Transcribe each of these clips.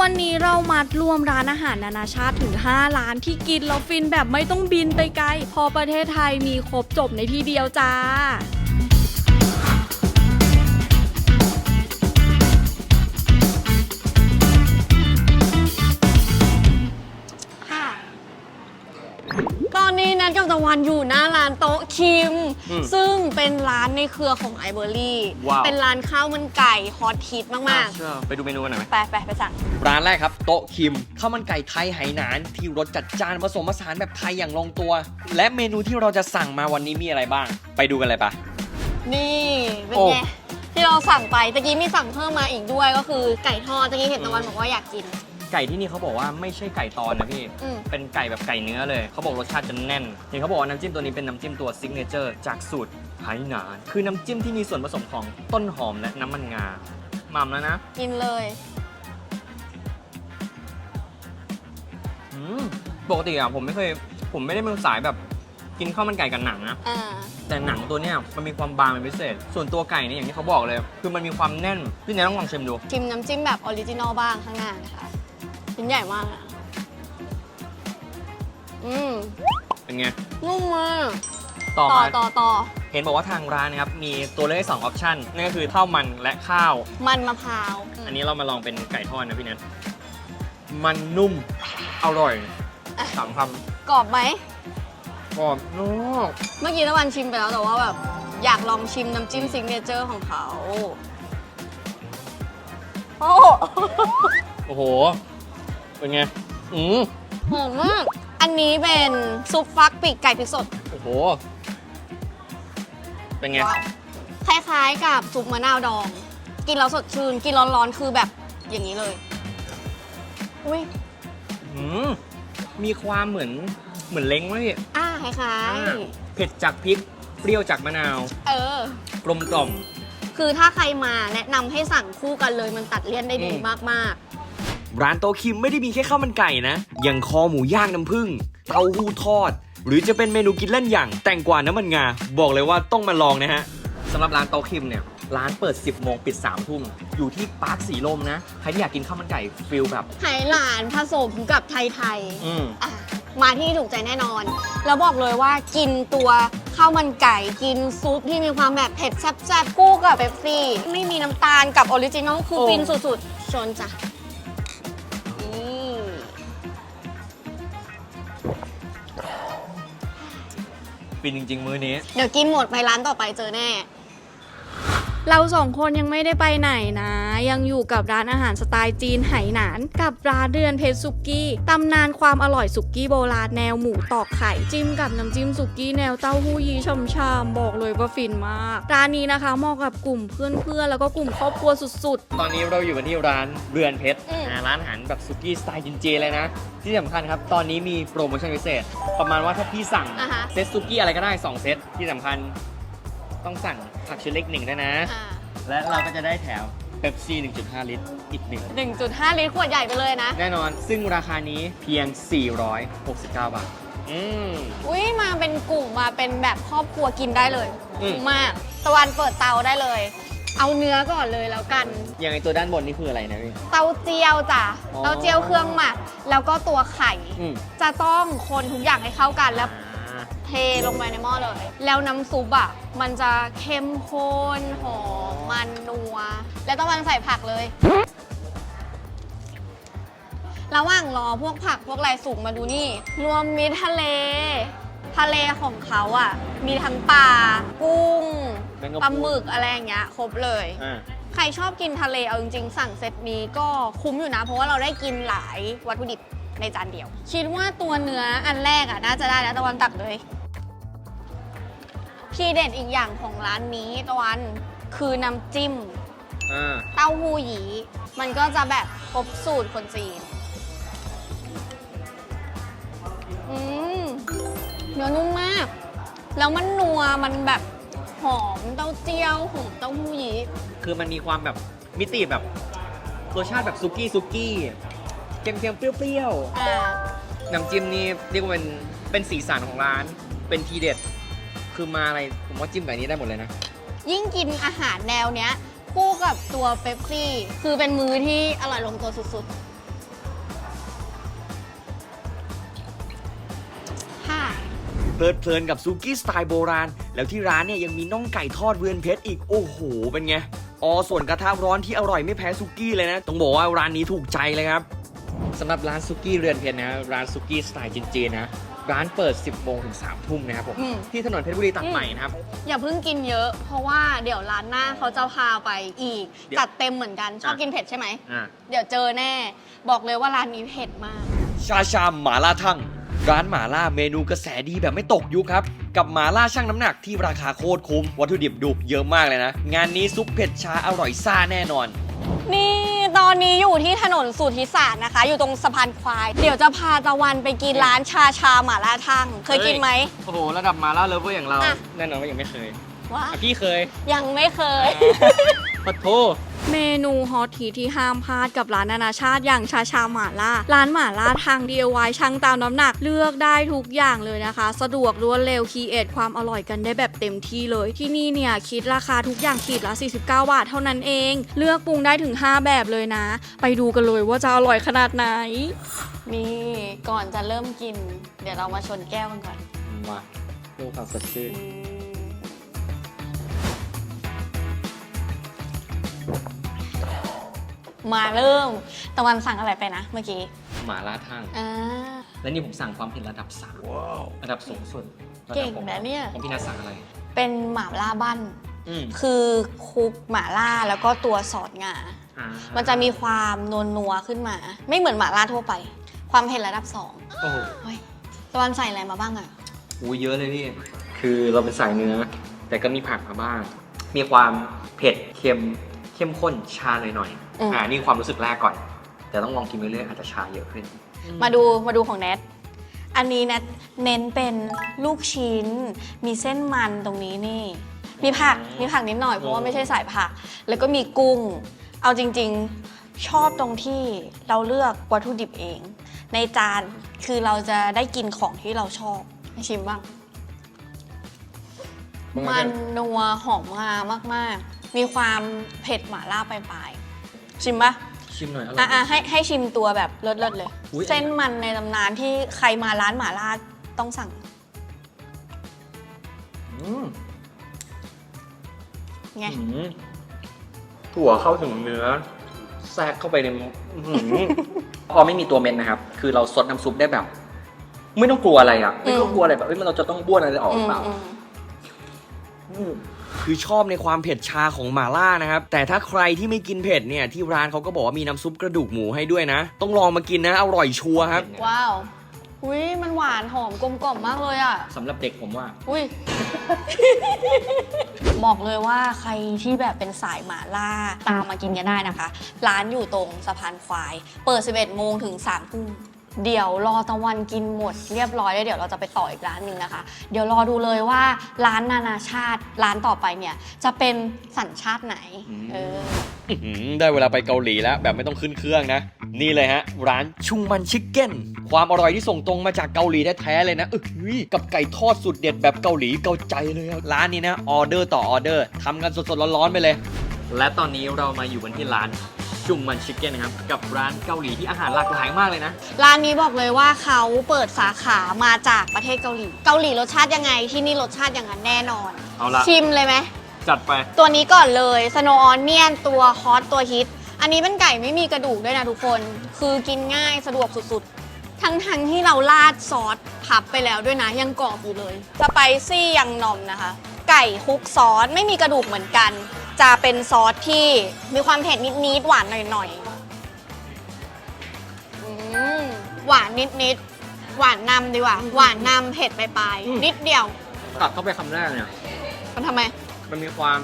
วันนี้เรามัดรวมร้านอาหารนานาชาติถึง 5 ร้านที่กินแล้วฟินแบบไม่ต้องบินไปไกล พอประเทศไทยมีครบจบในที่เดียวจ้า ตอนนี้นัดกับตะวันอยู่หน้าร้านโต๊ะคิม อืมซึ่งเป็นร้านในเครือของไอเบอรี่ ว้าว เป็นร้านข้าวมันไก่ฮอตฮิตมากเชื่อไปดูเมนูกันหน่อยไหม ๆ ไปไปไปสั่ง ร้านแรกครับ โต๊ะคิมข้าวมันไก่ไทยไหหนานที่รสจัดจ้านผสมผสานแบบไทยอย่างลงตัว และเมนูที่เราจะสั่งมาวันนี้มีอะไรบ้าง ไปดูกันเลยปะ นี่เป็นโอ้ ไงที่เราสั่งไปตะกี้มีสั่งเพิ่มมาอีกด้วยก็คือไก่ทอดตะกี้เห็นตะวันบอกว่าอยากกิน ไก่ที่นี่เขาบอกว่าไม่ใช่ไก่ตอนนะพี่ อืม เป็นไก่แบบไก่เนื้อเลย เขาบอกรสชาติจะแน่นเห็นเขาบอกว่าน้ำจิ้มตัวนี้เป็นน้ำจิ้มตัวซิกเนเจอร์จากสูตรไหหนาน คือน้ำจิ้มที่มีส่วนผสมของต้นหอมและน้ำมันงาหม่ำแล้วนะกินเลย อืมปกติอะผมไม่เคย ผมไม่ได้เป็นสายแบบกินข้าวมันไก่กับหนังนะ อ่า แต่หนังตัวเนี้ยมันมีความบางเป็นพิเศษ ส่วนตัวไก่เนี่ยอย่างที่เขาบอกเลย คือมันมีความแน่น พี่เนยต้องลองชิมดู ชิมน้ำจิ้มแบบออริจินอลบ้างข้างหน้านะคะ ชิ้นใหญ่มากอะอืมเป็นไง นุ่มมากต่อต่อมา ต่อต่อ เห็นบอกว่าทางร้านนะครับ มีตัวเลือกให้สองออปชั่นนั่นก็คือข้าวมันและข้าว มันมะพร้าวอันนี้เรามาลองเป็นไก่ทอดนะพี่เนทมันนุ่ม อร่อยสามคกรอบไหมำกรอบนอกเมื่อกี้ตะวันชิมไปแล้วแต่ว่าแบบอยากลองชิมน้ำจิ้มซิกเนเจอร์ของเขา โอ้โอ้โห เป็นไง อืมหอมมาก อันนี้เป็นซุปฟักปีกไก่พริกสดโอ้โห เป็นไงว้าวคล้ายๆ กับซุปมะนาวดอง กินแล้วสดชื่น กินร้อนๆ คือแบบอย่างนี้เลย อุ้ยอืมมีความเหมือนเหมือนเล้งไหมพี่อ่าคล้ายอ่าเผ็ดจากพริก เปรี้ยวจากมะนาว ๆ เออ กลมกล่อม คือถ้าใครมาแนะนำให้สั่งคู่กันเลยมันตัดเลี่ยนได้ดีอืม มาก ร้านโตคิมไม่ได้มีแค่ข้าวมันไก่นะ ยังคอหมูย่างน้ำผึ้งเต้าหู้ทอด หรือจะเป็นเมนูกินเล่นอย่างแตงกวาน้ำมันงา บอกเลยว่าต้องมาลองนะฮะสำหรับร้านโตคิมเนี่ยร้านเปิด 10 โมงปิด 3 ทุ่ม อยู่ที่ปาร์คสีลมนะ ใครที่อยากกินข้าวมันไก่ฟิลแบบๆไหหลานผสมกับไทยอืมๆอะมาที่นี่ถูกใจแน่นอน แล้วบอกเลยว่ากินตัวข้าวมันไก่กินซุปที่มีความแบบเผ็ดแซ่บๆคู่กับเบปซี่ ไม่มีน้ำตาลกับออริจินอลคือโอ้ฟินสุดๆชนจ้ะ ฟินจริง ๆ มื้อนี้ เดี๋ยวกินหมดไปร้านต่อไปเจอแน่ เราสองคนยังไม่ได้ไปไหนนะ ยังอยู่กับร้านอาหารสไตล์จีนไหหนาน กับร้านเรือนเพชรสุกี้ตำนานความอร่อยสุกี้โบราณแนวหมูตอกไข่จิ้มกับน้ำจิ้มสุกี้แนวเต้าหู้ยี่ช่ำๆบอกเลยว่าฟินมากร้านนี้นะคะเหมาะกับกลุ่มเพื่อนๆแล้วก็กลุ่มครอบครัวสุดๆตอนนี้เราอยู่กันที่ร้านเรือนเพชรอืม อ่าร้านอาหารแบบสุกี้สไตล์จินเจเลยนะ ที่สำคัญครับ ตอนนี้มีโปรโมชั่นพิเศษ ประมาณว่าถ้าพี่สั่งอ่าฮะเซตสุกี้อะไรก็ได้ 2 เซตที่สำคัญ ต้องสั่งผักชิ้นเล็กหนึ่งด้วยนะ อ่าและเราก็จะได้แถมเ e ปซี่ 1.5 ลิตร อีกหนึ่ง 1.5 ลิตรขวดใหญ่ไปเลยนะ แน่นอน ซึ่งราคานี้เพียง 469 บาท อืม อุ้ยมาเป็นกลุ่มมาเป็นแบบครอบครัวกินได้เลยอืมคุ้มมากตะวันเปิดเตาได้เลย เอาเนื้อก่อนเลยแล้วกัน อย่างไอตัวด้านบนนี่คืออะไรนะพี่ เต้าเจี้ยวจ้ะอ๋อ เต้าเจี้ยวเครื่องหมัก แล้วก็ตัวไข่ อืม จะต้องคนทุกอย่างให้เข้ากันแล้วอ่า เทลงไปในหม้อเลย แล้วน้ำซุปอะ มันจะเข้มข้นหอมมันนัว แล้วต้องมันใส่ผักเลย ระหว่างรอพวกผักพวกอะไรสุกมาดูนี่ รวมมิตรทะเล ทะเลของเขาอะ มีทั้งปลากุ้งแมงกะพรุน ปลาหมึกอะไรอย่างเงี้ยครบเลย อ่า ใครชอบกินทะเลเอาจริงๆ สั่งเซตนี้ก็คุ้มอยู่นะ เพราะว่าเราได้กินหลายวัตถุดิบในจานเดียว คิดว่าตัวเนื้ออันแรกอะน่าจะได้แล้วตะวันตักเลย ที่เด็ดอีกอย่างของร้านนี้ตะวัน คือน้ำจิ้ม อ่า เต้าหู้หยี มันก็จะแบบครบสูตรคนจีน อืม เนื้อนุ่มมาก แล้วมันนัว มันแบบหอมเต้าเจี้ยวหอมเต้าหู้หยี คือมันมีความแบบมิติแบบรสชาติแบบซุกี้ซุกี้เค็มๆเปรี้ยวอ่า ๆน้ำจิ้มนี่เรียกว่าเป็นเป็นสีสันของร้าน เป็นทีเด็ด คือมาอะไรผมว่าจิ้มแบบนี้ได้หมดเลยนะ ยิ่งกินอาหารแนวเนี้ย คู่กับตัวเป๊ปซี่ คือเป็นมื้อที่อร่อยลงตัวสุดๆค่ะ เพลิดเพลินกับซูกี้สไตล์โบราณ แล้วที่ร้านเนี่ยยังมีน่องไก่ทอดเวือนเพชรอีกโอ้โห เป็นไงออส่วนกระทะร้อนที่อร่อยไม่แพ้ซูกี้เลยนะ ต้องบอกว่าร้านนี้ถูกใจเลยครับสำหรับร้านซูกี้เรือนเพชรนะ ร้านซูกี้สไตล์จีนๆนะ ร้านเปิด 10โมงถึง3ทุ่มนะครับผม อืม ที่ถนนเพชรบุรีตัดใหม่นะครับ อย่าเพิ่งกินเยอะ เพราะว่าเดี๋ยวร้านหน้าเขาจะพาไปอีก เดี๋ยวจัดเต็มเหมือนกัน ชอบอะ กินเผ็ดใช่ไหม อ่า เดี๋ยวเจอแน่ บอกเลยว่าร้านนี้เผ็ดมาก ชาชามหมาล่าทั่ง ร้านหมาล่าเมนูกระแสดีแบบไม่ตกยุคครับ กับหมาล่าช่างน้ำหนักที่ราคาโคตรคุ้ม วัตถุดิบดุเยอะมากเลยนะ งานนี้ซุปเผ็ดชาอร่อยซ่าแน่นอน นี่ตอนนี้อยู่ที่ถนนสุทธิสารนะคะ อยู่ตรงสะพานควาย เดี๋ยวจะพาตะวันไปกินร้านชาชาหม่าล่าทั่งเคยกินไหม โอ้โห ระดับหมาล่าเลฟเวอร์อย่างเรา อะ แน่นอนว่ายังไม่เคยว่าอะพี่เคยยังไม่เคย ปะโท เมนูฮอตทีที่ห้ามพลาดกับร้านนานาชาติอย่างชาชาหม่าล่า ร้านหม่าล่าทาง DIY ช่างตามน้ำหนักเลือกได้ทุกอย่างเลยนะคะ สะดวกรวดเร็วคีเอทความอร่อยกันได้แบบเต็มที่เลย ที่นี่เนี่ยคิดราคาทุกอย่างขีดละ 49 บาทเท่านั้นเอง เลือกปรุงได้ถึง 5 แบบเลยนะ ไปดูกันเลยว่าจะอร่อยขนาดไหน นี่ก่อนจะเริ่มกิน เดี๋ยวเรามาชนแก้วกันก่อนมาดูความสดชื่นอืม มาเริ่มตะวันสั่งอะไรไปนะเมื่อกี้หมาล่าทั่งอ่า และนี่ผมสั่งความเผ็ดระดับสามระดับสูงสุดระดับเก่งผมนะเนี่ย ของพี่นัทสั่งอะไร เป็นหม่าล่าบ้านอืมคือคลุกหม่าล่าแล้วก็ตัวซอสงา อ่ามันจะมีความนวลนัวๆขึ้นมา ไม่เหมือนหม่าล่าทั่วไป ความเผ็ดระดับสองโอ้โหเฮ้ยตะวันใส่อะไรมาบ้างอะอู้เยอะเลยพี่ คือเราเป็นสายเนื้อ แต่ก็มีผักมาบ้าง มีความเผ็ดเค็ม เข้มข้นชาหน่อยๆอ่านี่ความรู้สึกแรกก่อน แต่ต้องลองกินไปเรื่อยอาจจะชาเยอะขึ้น มาดูมาดูของแนท อันนี้แนทเน้นเป็นลูกชิ้น มีเส้นมันตรงนี้นี่ มีผักมีผักนิดหน่อยเพราะว่าไม่ใช่สายผัก แล้วก็มีกุ้ง เอาจริงๆ ชอบตรงที่เราเลือกวัตถุดิบเอง ในจานคือเราจะได้กินของที่เราชอบให้ชิมบ้าง มันนัวหอมงามากๆ มีความเผ็ดหม่าล่าปลายๆชิมปะชิมหน่อยอร่ออะยอะให้ให้ชิมตัวแบบเลิศๆเลย อุ๊ย เส้นมันในตำนานที่ใครมาร้านหม่าล่าต้องสั่งอืมไง อืมถั่วเข้าถึงเนื้อ แทรกเข้าไปในอื้อหือพอไม่มีตัวเม็ดนะครับ คือเราซดน้ำซุปได้แบบ ไม่ต้องกลัวอะไรอะ ไม่ต้องกลัวอะไรแบบเอ้ยมันเราจะต้องบ้วนอะไรออกหรือเปล่าอืม คือชอบในความเผ็ดชาของหม่าล่านะครับแต่ถ้าใครที่ไม่กินเผ็ดเนี่ยที่ร้านเขาก็บอกว่ามีน้ำซุปกระดูกหมูให้ด้วยนะ ต้องลองมากินนะอร่อยชัวร์ครับ ว้าวอุ้ยมันหวานหอมกลมกล่อมมากเลยอะ สำหรับเด็กผมว่า อุ้ย บอกเลยว่าใครที่แบบเป็นสายหมาล่าตามมากินกันได้นะคะ ร้านอยู่ตรงสะพานควาย เปิด 11 โมงถึง3ทุ่ม เดี๋ยวรอตะวันกินหมด เรียบร้อยแล้วเดี๋ยวเราจะไปต่ออีกร้านหนึ่งนะคะ เดี๋ยวรอดูเลยว่าร้านนานาชาติร้านต่อไปเนี่ยจะเป็นสัญชาติไหนอืมเอออื้อหือได้เวลาไปเกาหลีแล้วแบบไม่ต้องขึ้นเครื่องนะ นี่เลยฮะ ร้านชุงมันชิคเก้น ความอร่อยที่ส่งตรงมาจากเกาหลีแท้ๆเลยนะเอ้ยกับไก่ทอดสุดเด็ดแบบเกาหลีเกาใจเลยอะร้านนี้นะออเดอร์ต่อออเดอร์ทำกันสดๆร้อนๆไปเลย และตอนนี้เรามาอยู่กันที่ร้าน ชุงมันชิคเก้นนะครับ กับร้านเกาหลีที่อาหารหลากหลายมากเลยนะ ร้านนี้บอกเลยว่าเขาเปิดสาขามาจากประเทศเกาหลี เกาหลีรสชาติยังไงที่นี่รสชาติอย่างนั้นแน่นอน เอาละ ชิมเลยไหม จัดไป ตัวนี้ก่อนเลย Snow Onion ตัวฮอตตัวฮิต อันนี้เป็นไก่ไม่มีกระดูกด้วยนะทุกคน คือกินง่ายสะดวกสุดๆ ทั้งๆทที่เราราดซอสทับไปแล้วด้วยนะ ยังกรอบอยู่เลย สไปซี่ยังนอมนะคะ ไก่คลุกซอสไม่มีกระดูกเหมือนกัน จะเป็นซอสที่มีความเผ็ดนิดๆหวานหน่อยๆอืมหวานนิดๆหวานนำดีกว่า หวานนำเผ็ดปลายอืม ๆนิดเดียวกัดเข้าไปคำแรกเนี่ย มันทำไมมันมีความ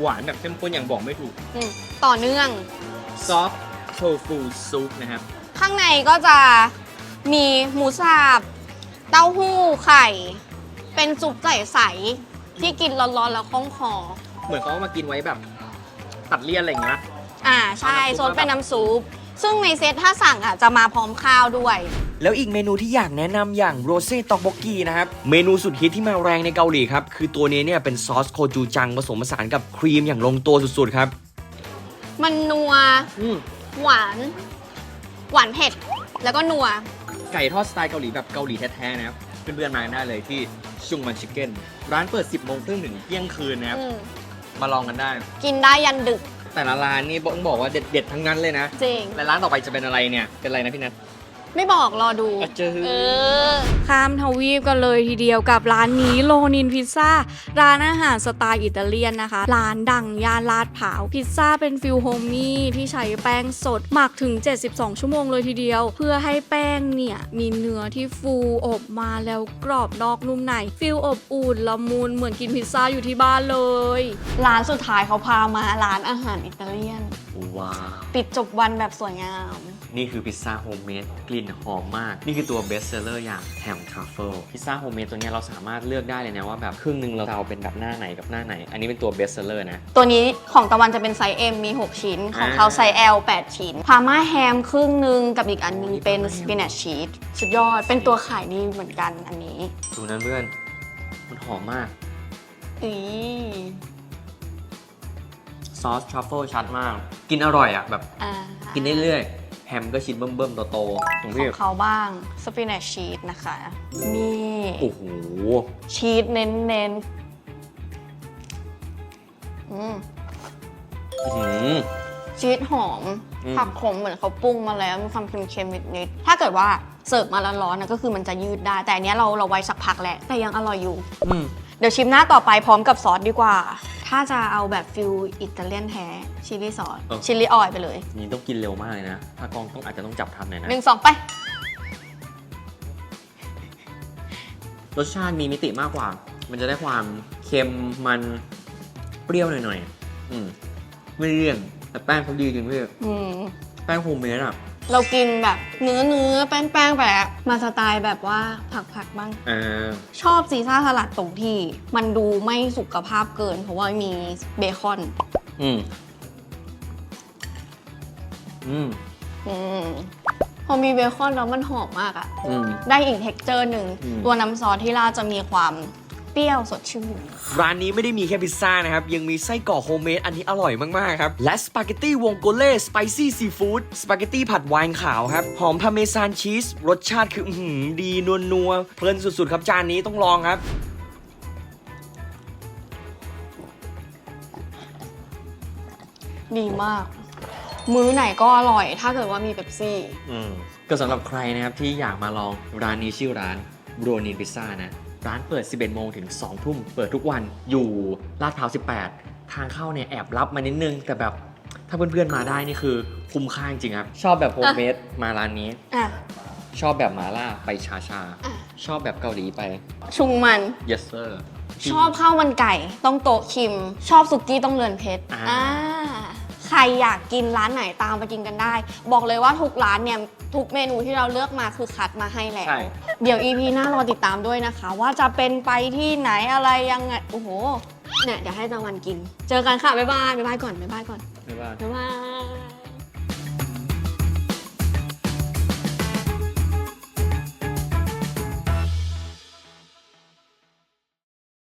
หวานแบบเข้มข้นอย่างบอกไม่ถูกอืมต่อเนื่อง ซอฟโชฟูซุปนะครับ ข้างในก็จะมีหมูสับเต้าหู้ไข่ เป็นซุปใสๆที่กินร้อนๆแล้วคล่องคอ เหมือนเขาเอามากินไว้แบบ ตัดเลี่ยนอะไรอย่างเงี้ย อ่าใช่เอาน้ำซุป ซดเป็นน้ำซุป ซึ่งในเซตถ้าสั่งอะจะมาพร้อมข้าวด้วย แล้วอีกเมนูที่อยากแนะนำอย่างโรเซ่ตอกบกกีนะครับ เมนูสุดฮิตที่มาแรงในเกาหลีครับ คือตัวนี้เนี่ยเป็นซอสโคจูจังผสมผสานกับครีมอย่างลงตัวสุดๆครับ มันนัว อืมหวาน หวานเผ็ด แล้วก็นัว ไก่ทอดสไตล์เกาหลีแบบเกาหลีแท้ๆนะครับเพื่อนๆมากันได้เลยที่ชุงมันชิคเก้นร้านเปิด 10โมงครึ่งถึงเที่ยงคืนนะครับ อืม มาลองกันได้ กินได้ยันดึกแต่ละร้านนี่ต้องบอกว่าเด็ดๆทั้งนั้นเลยนะ จริง และร้านต่อไปจะเป็นอะไรเนี่ย เป็นอะไรนะพี่นัท ไม่บอกรอดูอะเจอเออ ข้ามทวีปกันเลยทีเดียวกับร้านนี้โลนินพิซซ่า ร้านอาหารสไตล์อิตาเลียนนะคะ ร้านดังย่านลาดพร้าว พิซซ่าเป็นฟิลโฮมมี่ที่ใช้แป้งสด หมักถึง 72 ชั่วโมงเลยทีเดียว เพื่อให้แป้งเนี่ย มีเนื้อที่ฟูอบมาแล้วกรอบนอกนุ่มในฟิลอบอุ่นละมุนเหมือนกินพิซซ่าอยู่ที่บ้านเลย ร้านสุดท้ายเขาพามาร้านอาหารอิตาเลียน ว้าว ปิดจบวันแบบสวยงาม นี่คือพิซซ่าโฮมเมดกลิ่นหอมมาก นี่คือตัวเบสเซอร์อย่างแฮมทรัฟเฟิลพิซซ่าโฮมเมดตัวเนี้ยเราสามารถเลือกได้เลยนะว่าแบบครึ่งหนึ่งเราจะเอาเป็นแบบหน้าไหนกับหน้าไหน อันนี้เป็นตัวเบสเซอร์นะ ตัวนี้ของตะวันจะเป็นไซส์ M มี 6 ชิ้น ของเขาไซส์ L 8 ชิ้น พาม่าแฮมครึ่งหนึ่งกับอีกอันหนึงเป็นสปินัชชีสสุดยอดเป็นตัวขายดีเหมือนกันอันนี้ดูนะเพื่อนมันหอมมากอีซอสทรัฟเฟิลชัดมาก กินอร่อยอะแบบอ่ากินได้เรื่อยๆ แฮมก็ชิ้นเบิ่มๆโตๆของขพี่องเขาบ้างสปินัชชีสนะคะนี่โอ้โหชีสเน้นเน้นอืมอื้อหือ ชีสหอม อืม ผักขมเหมือนเขาปรุงมาแล้ว มีความเค็มๆนิดๆถ้าเกิดว่าเสิร์ฟมาร้อนๆนะก็คือมันจะยืดได้ แต่อันเนี้ยเราเราไว้สักพักแหละแต่ยังอร่อยอยู่ อืม เดี๋ยวชิมหน้าต่อไปพร้อมกับซอสดีกว่า ถ้าจะเอาแบบฟิลอิตาเลียนแท้ชิลลี่ซอสเออ ชิลลี่ออยล์ไปเลยนี่ต้องกินเร็วมากเลยนะ ถ้ากล้องต้องอาจจะต้องจับทันหน่อยนะ หนึ่งสองไป รสชาติมีมิติมากกว่า มันจะได้ความเค็มมันเปรี้ยวหน่อยๆอืมไม่เลี่ยนแต่แป้งเขาดีจริงพี่อืม แป้งโฮมเมดอะ เรากินแบบเนื้อเนื้อแป้งแป้งๆไปแล้วมาสไตล์แบบว่าผักผักๆบ้าง อ่า ชอบซีซ่าสลัดตรงที่ มันดูไม่สุขภาพเกิน เพราะว่ามีเบคอน อืม อืม อืมพอมีเบคอนแล้วมันหอมมากอะ อืม ได้อีกเท็กเจอร์หนึ่ง อืม ตัวน้ำซอสที่ราดจะมีความเปรี้ยวสดชื่น ร้านนี้ไม่ได้มีแค่พิซซ่านะครับ ยังมีไส้กรอกโฮมเมดอันนี้อร่อยมาก ๆ ครับ และสปาเกตตี้วงโกเล่สไปซี่ซีฟู้ดสปาเกตตี้ผัดไวน์ขาวครับ หอมพาเมซานชีส รสชาติคือ อื้อหือดีนวลนัวๆเพลินสุด ๆ ครับจานนี้ต้องลองครับ ดีมาก มื้อไหนก็อร่อย ถ้าเกิดว่ามีเบปซี่ อืมก็สำหรับใครนะครับที่อยากมาลองร้านนี้ชื่อร้านโรนินพิซซ่านะ ร้านเปิด 11 โมงถึง 2 ทุ่ม เปิดทุกวัน อยู่ลาดพร้าว 18 ทางเข้าเนี่ยแอบรับมานิดนึง แต่แบบถ้าเพื่อนๆมาได้นี่คือคุ้มค่าจริงๆครับ ชอบแบบโฮมเมดมาร้านนี้ อะ ชอบแบบหมาล่าไปชาชา อะ ชอบแบบเกาหลีไป ชุงมัน yes sir ชอบข้าวมันไก่ ต้องโต๊ะคิม ชอบสุกี้ต้องเรือนเพชรอ่า อ่าใครอยากกินร้านไหนตามไปกินกันได้ บอกเลยว่าทุกร้านเนี่ย ทุกเมนูที่เราเลือกมาคือคัดมาให้แล้ว ใช่ เดี๋ยว EP หน้ารอติดตามด้วยนะคะ ว่าจะเป็นไปที่ไหนอะไรยังไง โอ้โห เนี่ยเดี๋ยวให้ตะวันกิน เจอกันค่ะ บ๊ายบาย บ๊ายบายก่อน บ๊ายบายก่อนไม่ว่าบ๊ายบาย